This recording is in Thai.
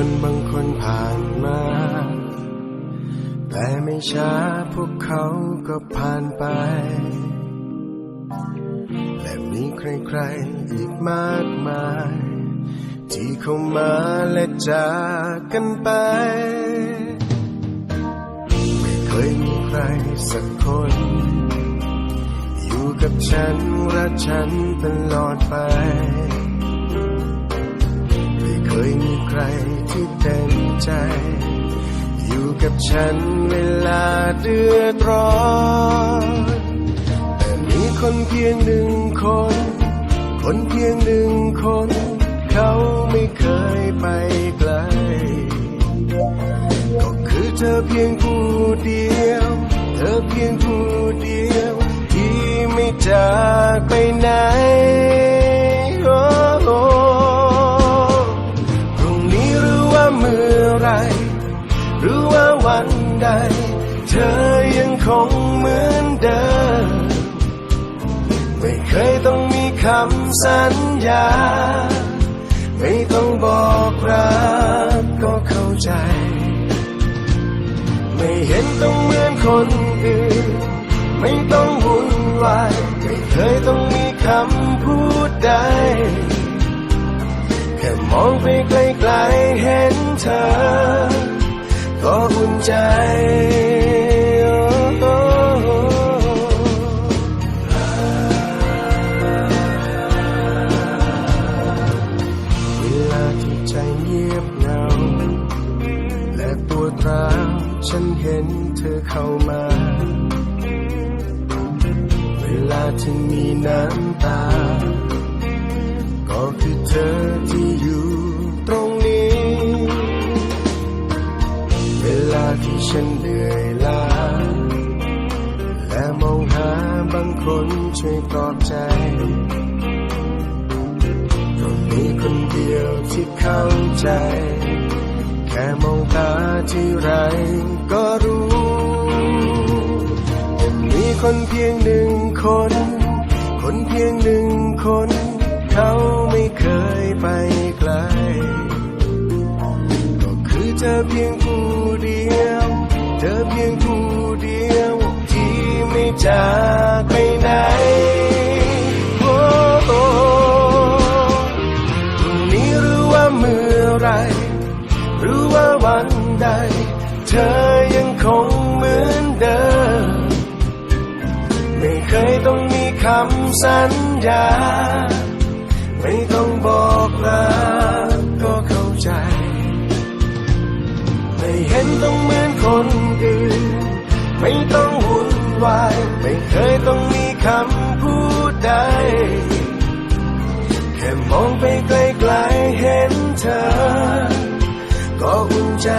คนบางคนผ่านมา แต่ไม่ช้าพวกเขาก็ผ่านไป และมีใครๆอีกมากมาย ที่เข้ามาและจากกันไป ไม่เคยมีใครสักคน อยู่กับฉันรักฉันตลอดไป ยมีใครที่เต็มใจ อยู่กับฉันเวลาเดือดร้อนแต่มีคนเพียงหนึ่งคน คนเพียงหนึ่งคน เขาไม่เคยไปไกล ก็คือเธอเพียงผู้เดียว เธอเพียงผู้เดียว ที่ไม่จากไปไหน ใด เธอยังคงเหมือนเดิม ไม่เคยต้องมีคำสัญญา ไม่ต้องบอกรักก็เข้าใจ ไม่เห็นต้องเหมือนคนอื่น ไม่ต้องวุ่นวายไม่เคยต้องมีคำพูดใดแค่มองไปไกลๆเห็นเธอ ใจโอเวลาที่ใจเงียบเหงา และปวดร้าวฉันเห็นเธอเข้ามา เวลาที่มีน้ำตา ก็คือเธอ ที่ฉันเหนื่อยล้า และมองหาบางคนช่วยปลอบใจก็มีคนเดียวที่เข้าใจ แค่มองตาที่ไรก็รู้มีคนเพียงหนึ่งคน คนเพียงหนึ่งคน เขาไม่เคยไปไกล ก็คือเธอเพียง อเพียงผู้เดียวที่ไม่จากไปไหนโอ้โอ้พรุ่งนี้หรือว่าเมื่อไร หรือว่าวันใด เธอยังคงเหมือนเดิม ไม่เคยต้องมีคำสัญญา เคยต้องมีคำพูดใด แค่มองไปไกลๆเห็นเธอ ก็อุ่นใจ